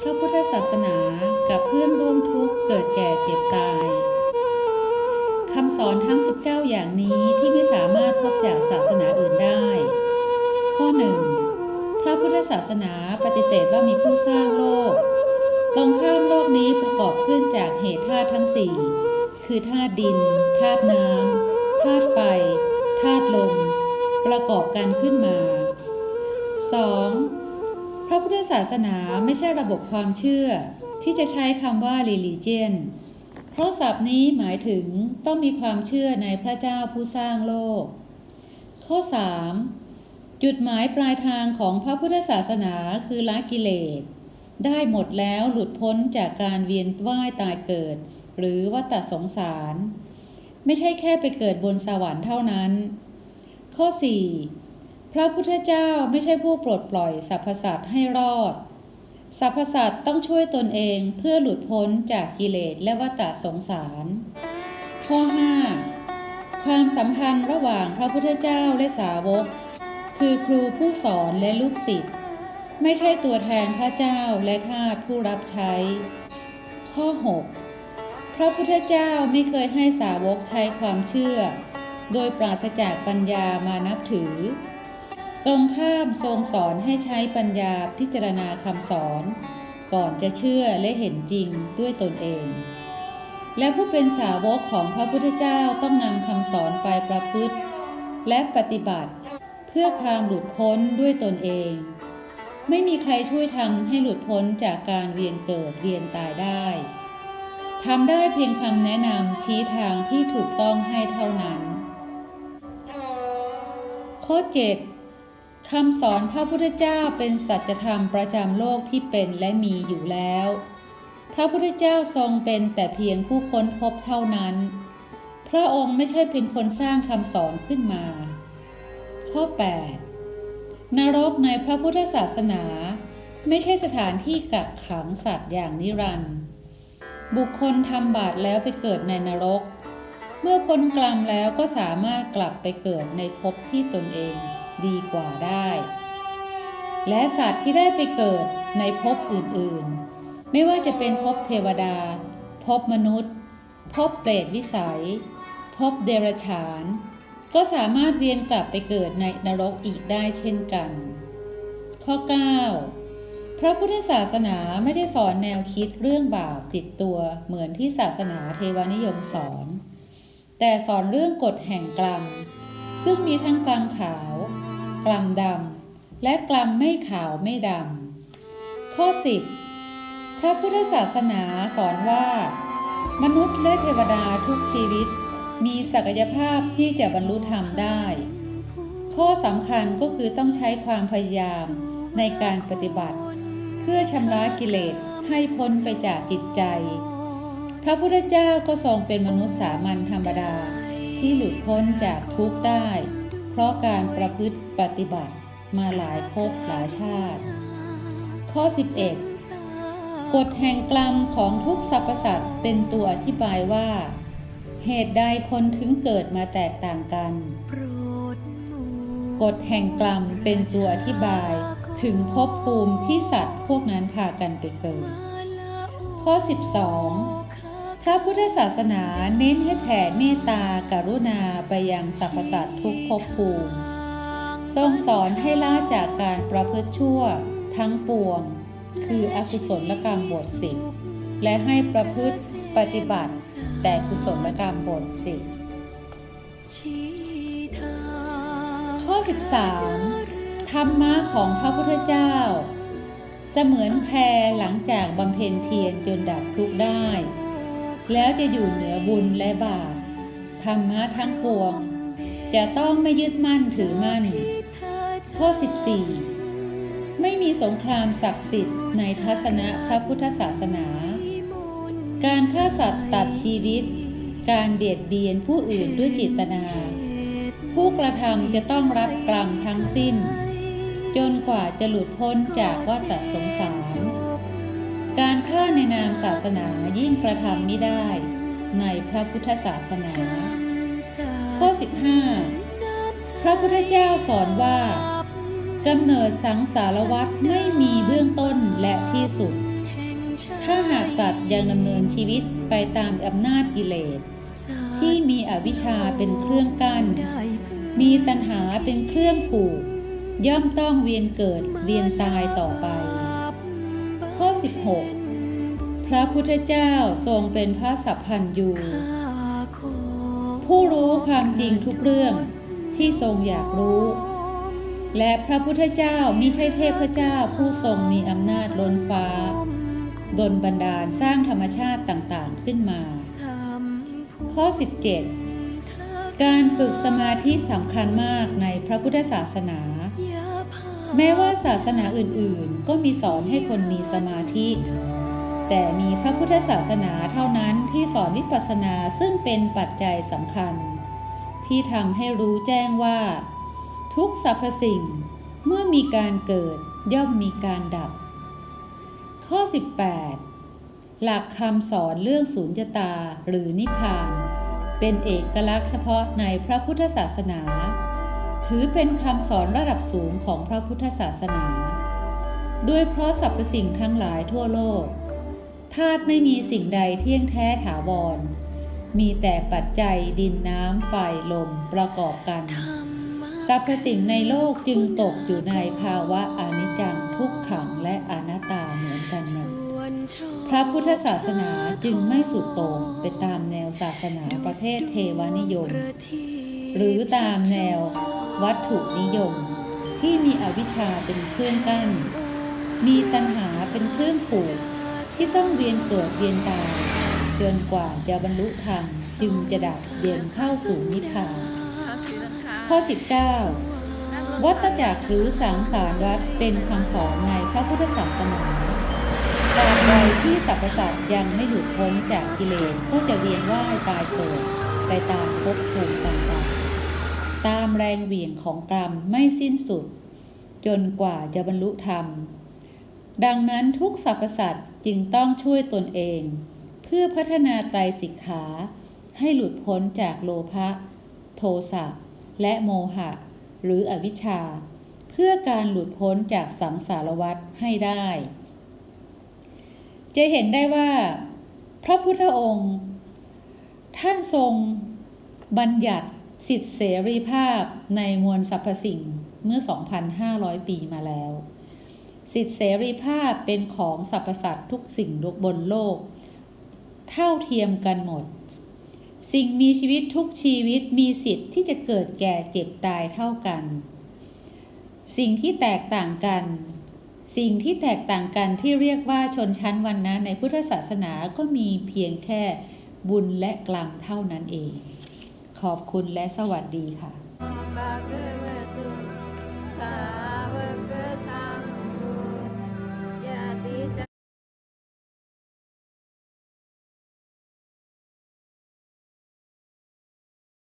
พระพุทธศาสนากับเพื่อนร่วมทุกข์เกิดแก่เจ็บตายคำสอนทั้ง 19 อย่างนี้ที่ไม่สามารถพบจากศาสนาอื่นได้ ข้อ 1. พระพุทธศาสนาปฏิเสธว่ามีผู้สร้างโลก ตรงข้ามโลกนี้ประกอบขึ้นจากเหตุธาตุทั้ง 4 คือธาตุดิน ธาตุน้ำ ธาตุไฟ ธาตุลม ประกอบกันขึ้นมา 2. พระพุทธศาสนาไม่ใช่ระบบความเชื่อ ที่จะใช้คำว่า religion เพราะศัพท์นี้หมายถึงต้องมีความเชื่อในพระเจ้าผู้สร้างโลก ข้อ 3. จุดหมายปลายทางของพระพุทธศาสนาคือละกิเลส ได้หมดแล้วหลุดพ้นจากการเวียนว่ายตายเกิด หรือวัฏสงสาร ไม่ใช่แค่ไปเกิดบนสวรรค์เท่านั้น ข้อ 4. พระพุทธเจ้าไม่ใช่ผู้ปลดปล่อยสรรพสัตว์ให้รอด สรรพสัตว์ต้องช่วยตนเองเพื่อหลุดพ้นจากกิเลสและวัฏสงสาร ข้อ 5. ความสัมพันธ์ระหว่างพระพุทธเจ้าและสาวก คือครูผู้สอนและลูกศิษย์ไม่ใช่ตัวแทนพระเจ้าและทาสผู้รับใช้ ข้อ 6. พระพุทธเจ้าไม่เคยให้สาวกใช้ความเชื่อ โดยปราศจากปัญญามานับถือ ตรงข้ามทรงสอนให้ใช้ปัญญาพิจารณาคำสอน ก่อนจะเชื่อและเห็นจริงด้วยตนเอง และผู้เป็นสาวกของพระพุทธเจ้าต้องนำคำสอนไปประพฤติ และปฏิบัติ เพื่อความหลุดพ้นด้วยตนเอง ไม่มีใครช่วยทำให้หลุดพ้นจากการเวียนเกิดเวียนตายได้ทำได้เพียงคำแนะนำชี้ทางที่ถูกต้องให้เท่านั้น ข้อ 7 คำสอนพระพุทธเจ้าเป็นสัจธรรมประจำโลกที่เป็นและมีอยู่แล้ว พระพุทธเจ้าทรงเป็นแต่เพียงผู้ค้นพบเท่านั้น พระองค์ไม่ใช่เป็นคนสร้างคำสอนขึ้นมา ข้อ 8 นรกในพระพุทธศาสนา ไม่ใช่สถานที่กักขังสัตว์อย่างนิรันดร์ บุคคลทำบาปแล้วไปเกิดในนรก เมื่อพ้นกรรมแล้วก็สามารถกลับไปเกิดในภพที่ตนเอง ดีกว่าได้ และสัตว์ที่ได้ไปเกิดในภพอื่นๆ ไม่ว่าจะเป็นภพเทวดาภพมนุษย์ภพเปรตวิสัยภพเดรัจฉาน ก็สามารถเวียนกลับไปเกิดในนรกอีกได้เช่นกัน ข้อ 9 พระพุทธศาสนาไม่ได้สอนแนวคิดเรื่องบาปติดตัวเหมือนที่ศาสนาเทวานิยมสอน แต่สอนเรื่องกฎแห่งกรรมซึ่งมีทั้งกรรมขาว กรรมดำและกรรมไม่ขาวไม่ดำข้อ 10 พระพุทธศาสนาสอนว่า มนุษย์และเทวดาทุกชีวิต มีศักยภาพที่จะบรรลุธรรมได้ ข้อสำคัญก็คือต้องใช้ความพยายามในการปฏิบัติ เพื่อชำระกิเลสให้พ้นไปจากจิตใจ พระพุทธเจ้าก็ทรงเป็นมนุษย์สามัญธรรมดาที่หลุดพ้นจากทุกข์ได้ ราะการประพฤติปฏิบัติมาหลายภพหลายชาติ ข้อ 11 กฎแห่งกรรมของทุกสรรพสัตว์เป็นตัวอธิบายว่า เหตุใดคนถึงเกิดมาแตกต่างกัน กฎแห่งกรรมเป็นตัวอธิบายถึงภพภูมิที่สัตว์พวกนั้นพากันไปเกิด ข้อ 12 พระพุทธศาสนาเน้นให้แผ่เมตตาการุณาไปยังสรรพสัตว์ทุกภพภูมิ ทรงสอนให้ละจากการประพฤติชั่วทั้งปวง คืออกุศลกรรมบทสิบและให้ประพฤติปฏิบัติแต่กุศลกรรมบทสิบข้อ 13 ธรรมะของพระพุทธเจ้า เสมือนแพหลังจากบำเพ็ญเพียรจนดับทุกข์ได้ แล้วจะอยู่เหนือบุญและบาปธรรมะทั้งปวง จะต้องไม่ยึดมั่นถือมั่น ข้อ 14 ไม่มีสงครามศักดิ์สิทธิ์ในทัศนะพระพุทธศาสนา การฆ่าสัตว์ตัดชีวิต การเบียดเบียนผู้อื่นด้วยจิตนา ผู้กระทำจะต้องรับกรรมทั้งสิ้น จนกว่าจะหลุดพ้นจากวัฏสงสาร การฆ่าในนามศาสนายิ่งกระทำไม่ได้ในพระพุทธศาสนา ข้อ 15 พระพุทธเจ้าสอนว่ากำเนิดสังสารวัฏไม่มีเบื้องต้นและที่สุด ถ้าหากสัตว์ยังดำเนินชีวิตไปตามอำนาจกิเลส ที่มีอวิชชาเป็นเครื่องกั้น มีตัณหาเป็นเครื่องผูก ย่อมต้องเวียนเกิดเวียนตายต่อไป ข้อ 16 พระพุทธเจ้าทรงเป็นพระสัพพันยูผู้รู้ความจริงทุกเรื่องที่ทรงอยากรู้ และพระพุทธเจ้ามิใช่เทพเจ้าผู้ทรงมีอำนาจล้นฟ้าดลบันดาลสร้างธรรมชาติต่างๆขึ้นมา ข้อ 17 การฝึกสมาธิสำคัญมากในพระพุทธศาสนา แม้ว่าศาสนาอื่นๆ ก็มีสอนให้คนมีสมาธิ แต่มีพระพุทธศาสนาเท่านั้นที่สอนวิปัสสนาซึ่งเป็นปัจจัยสำคัญ ที่ทำให้รู้แจ้งว่า ทุกสรรพสิ่งเมื่อมีการเกิดย่อมมีการดับ ข้อ 18 หลักคำสอนเรื่องสุญญตาหรือนิพพาน เป็นเอกลักษณ์เฉพาะในพระพุทธศาสนา ถือเป็นคำสอนระดับสูงของพระพุทธศาสนา ด้วยเพราะสรรพสิ่งทั้งหลายทั่วโลกธาตุไม่มีสิ่งใดเที่ยงแท้ถาวร มีแต่ปัจจัยดินน้ำไฟลมประกอบกัน สรรพสิ่งในโลกจึงตกอยู่ในภาวะอนิจจังทุกขังและอนัตตาเหมือนกันหมดพระพุทธศาสนาจึงไม่สุดโต่งไปตามแนวศาสนาประเภทเทวานิยม หรือตามแนว วัตถุนิยม ที่มีอวิชชาเป็นเครื่องกั้น มีตัณหาเป็นเครื่องผูกที่ต้องเวียนเกิดเวียนตายจนกว่าจะบรรลุธรรมจึงจะดับเย็นเข้าสู่นิพพานข้อ 19 วัฏจักรหรือสังสารวัฏเป็นคำสอนในพระพุทธศาสนาตราบใดที่สรรพสัตว์ยังไม่หลุดพ้นจากกิเลสก็จะเวียนว่ายตายเกิดไปตามภพภูมิต่างๆ ตามแรงเหวี่ยงของกรรมไม่สิ้นสุด จนกว่าจะบรรลุธรรม ดังนั้นทุกสรรพสัตว์จึงต้องช่วยตนเอง เพื่อพัฒนาไตรสิกขาให้หลุดพ้นจากโลภะโทสะและโมหะ หรืออวิชชา เพื่อการหลุดพ้นจากสังสารวัฏให้ได้ จะเห็นได้ว่า พระพุทธองค์ ท่านทรงบัญญัติ สิทธิเสรีภาพในมวลสรรพสิ่งเมื่อ 2,500 ปีมาแล้ว สิทธิเสรีภาพเป็นของสรรพสัตว์ทุกสิ่งบนโลก เท่าเทียมกันหมด สิ่งมีชีวิตทุกชีวิตมีสิทธิ์ที่จะเกิดแก่เจ็บตายเท่ากัน สิ่งที่แตกต่างกัน สิ่งที่แตกต่างกันที่เรียกว่าชนชั้นวรรณะในพุทธศาสนาก็มีเพียงแค่บุญและกรรมเท่านั้นเอง ขอบคุณและสวัสดีค่ะ